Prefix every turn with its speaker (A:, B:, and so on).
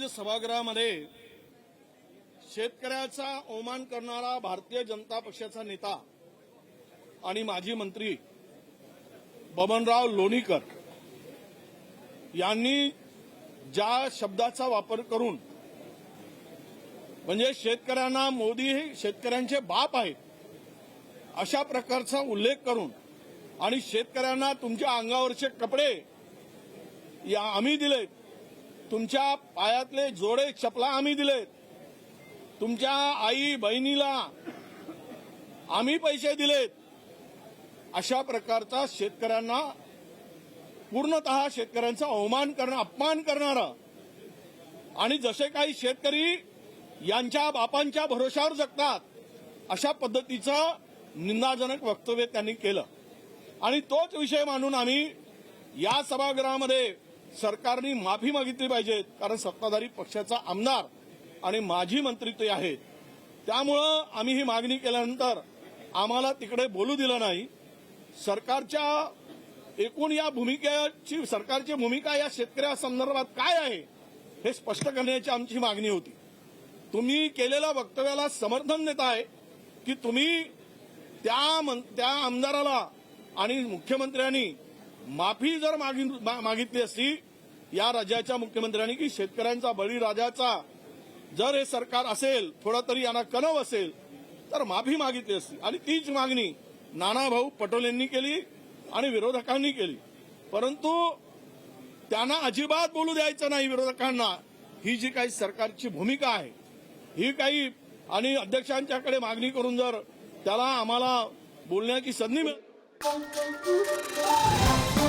A: आज सभागृहामध्ये शेतकऱ्याचा अवमान करणारा भारतीय जनता पक्षाचा नेता आणि माजी मंत्री बबनराव लोणीकर यांनी ज्या शब्दाचा वापर करून म्हणजे शेतकऱ्यांना मोदी हे शेतकऱ्यांचे बाप आहेत अशा प्रकारचा उल्लेख करून आणि शेतकऱ्यांना तुमच्या अंगावरचे कपडे या आम्ही दिलेत तुमच्या पायातले जोडे चपला आम्ही दिलेत तुमच्या आई बहिणीला आम्ही पैसे दिलेत. अशा प्रकारचा शेतकऱ्यांना पूर्णतः शेतकऱ्यांचा अवमान करणं अपमान करणारा. आणि जसे काही शेतकरी यांच्या बापांच्या भरोशावर जगतात अशा पद्धतीचं निंदाजनक वक्तव्य त्यांनी केलं. आणि तोच विषय मानून आम्ही या सभागृहामध्ये सरकारने माफी मागितली पाहिजे कारण सत्ताधारी पक्षाचा आमदार आणि माजी मंत्री ते आहेत. त्यामुळं आम्ही ही मागणी केल्यानंतर आम्हाला तिकडे बोलू दिलं नाही. सरकारच्या एकूण या भूमिकेची सरकारची भूमिका या शेतकऱ्या संदर्भात काय आहे हे स्पष्ट करण्याची आमची मागणी होती. तुम्ही केलेल्या वक्तव्याला समर्थन देत आहे की तुम्ही त्या मन- त्या आमदाराला आणि मुख्यमंत्र्यांनी माफी जर मा- मागितली असती या राज्याच्या मुख्यमंत्र्यांनी की शेतकऱ्यांचा बळीराजाचा जर हे सरकार असेल थोडा तरी यांना कणव असेल तर माफी मागितली असती. आणि तीच मागणी नानाभाऊ पटोलेंनी केली आणि विरोधकांनी केली. परंतु त्यांना अजिबात बोलू द्यायचं नाही विरोधकांना. ही जी काही सरकारची भूमिका आहे ही काही आणि अध्यक्षांच्याकडे मागणी करून जर त्याला आम्हाला बोलण्याची संधी मिळते Thank you.